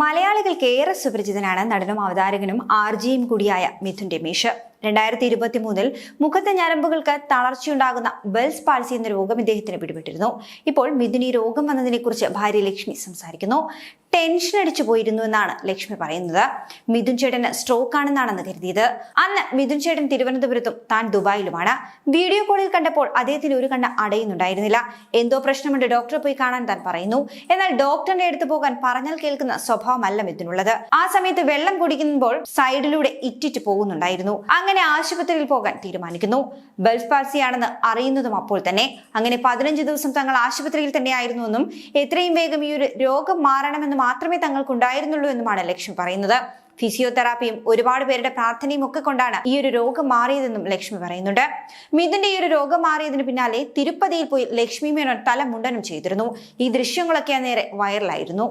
മലയാളികൾക്ക് ഏറെ സുപരിചിതനാണ് നടനും അവതാരകനും ആർജിയും കൂടിയായ മിഥുൻ രമേശ്. രണ്ടായിരത്തി ഇരുപത്തി മൂന്നിൽ മുഖത്തെ ഞരമ്പുകൾക്ക് തളർച്ചയുണ്ടാകുന്ന ബെൽസ് പാൾസി എന്ന രോഗം ഇദ്ദേഹത്തിന് പിടിപെട്ടിരുന്നു. ഇപ്പോൾ മിഥുൻ ഈ രോഗം വന്നതിനെ കുറിച്ച് ഭാര്യ ലക്ഷ്മി സംസാരിക്കുന്നു. ടെൻഷൻ അടിച്ചു പോയിരുന്നു എന്നാണ് ലക്ഷ്മി പറയുന്നത്. മിഥുൻ ചേട്ടന് സ്ട്രോക്ക് ആണെന്നാണെന്ന് കരുതിയത്. അന്ന് മിഥുൻ ചേട്ടൻ തിരുവനന്തപുരത്തും താൻ ദുബായിലുമാണ്. വീഡിയോ കോളിൽ കണ്ടപ്പോൾ അദ്ദേഹത്തിന് ഒരു കണ്ണ് അടയുന്നുണ്ടായിരുന്നില്ല. എന്തോ പ്രശ്നമുണ്ട് ഡോക്ടറെ പോയി കാണാൻ താൻ പറയുന്നു. എന്നാൽ ഡോക്ടറിന്റെ അടുത്ത് പോകാൻ പറഞ്ഞാൽ കേൾക്കുന്ന സ്വഭാവമല്ല മിഥുനുള്ളത്. ആ സമയത്ത് വെള്ളം കുടിക്കുമ്പോൾ സൈഡിലൂടെ ഇറ്റിറ്റ് പോകുന്നുണ്ടായിരുന്നു. ആശുപത്രിയിൽ പോകാൻ തീരുമാനിക്കുന്നു. ബെൽസ് പാൾസിയാണെന്ന് അറിയുന്നതും അപ്പോൾ തന്നെ. അങ്ങനെ പതിനഞ്ച് ദിവസം തങ്ങൾ ആശുപത്രിയിൽ തന്നെയായിരുന്നുവെന്നും എത്രയും വേഗം ഈ ഒരു രോഗം മാറണമെന്ന് മാത്രമേ തങ്ങൾക്കുണ്ടായിരുന്നുള്ളൂ എന്നുമാണ് ലക്ഷ്മി പറയുന്നത്. ഫിസിയോതെറാപ്പിയും ഒരുപാട് പേരുടെ പ്രാർത്ഥനയും ഒക്കെ കൊണ്ടാണ് ഈ ഒരു രോഗം മാറിയതെന്നും ലക്ഷ്മി പറയുന്നുണ്ട്. മിഥുന്റെ ഈ ഒരു രോഗം മാറിയതിന് പിന്നാലെ തിരുപ്പതിയിൽ പോയി ലക്ഷ്മി മേനോൻ തല മുണ്ടനം ചെയ്തിരുന്നു. ഈ ദൃശ്യങ്ങളൊക്കെ നേരെ വൈറലായിരുന്നു.